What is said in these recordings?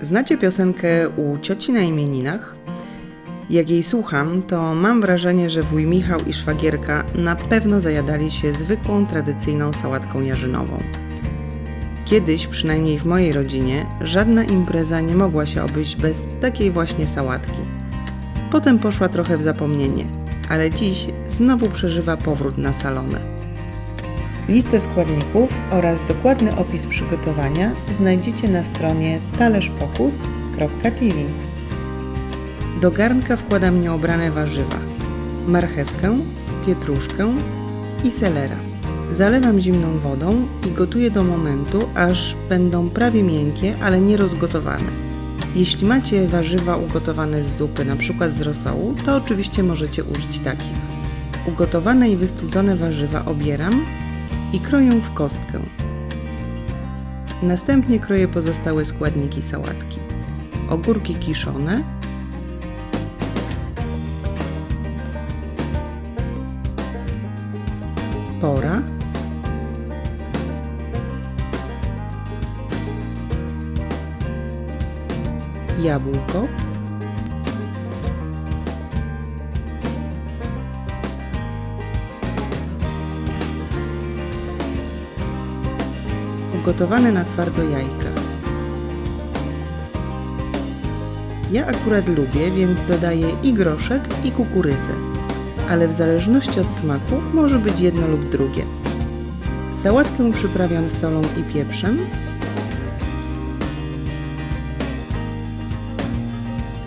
Znacie piosenkę u cioci na imieninach? Jak jej słucham, to mam wrażenie, że wuj Michał i szwagierka na pewno zajadali się zwykłą, tradycyjną sałatką jarzynową. Kiedyś, przynajmniej w mojej rodzinie, żadna impreza nie mogła się obejść bez takiej właśnie sałatki. Potem poszła trochę w zapomnienie, ale dziś znowu przeżywa powrót na salonę. Listę składników oraz dokładny opis przygotowania znajdziecie na stronie talerzopokus.tv. Do garnka wkładam nieobrane warzywa, marchewkę, pietruszkę i selera. Zalewam zimną wodą i gotuję do momentu, aż będą prawie miękkie, ale nie rozgotowane. Jeśli macie warzywa ugotowane z zupy, np. z rosołu, to oczywiście możecie użyć takich. Ugotowane i wystudzone warzywa obieram i kroję w kostkę. Następnie kroję pozostałe składniki sałatki. Ogórki kiszone, pora, jabłko, ugotowane na twardo jajka. Ja akurat lubię, więc dodaję i groszek, i kukurydzę, ale w zależności od smaku może być jedno lub drugie. Sałatkę przyprawiam solą i pieprzem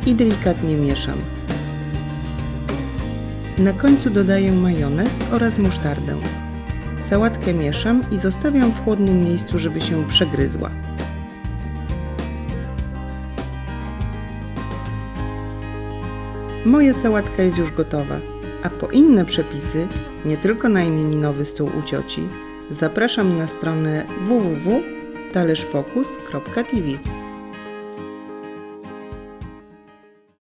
i delikatnie mieszam. Na końcu dodaję majonez oraz musztardę. Sałatkę mieszam i zostawiam w chłodnym miejscu, żeby się przegryzła. Moja sałatka jest już gotowa, a po inne przepisy, nie tylko na imieninowy stół u cioci, zapraszam na stronę www.talerzopokus.tv.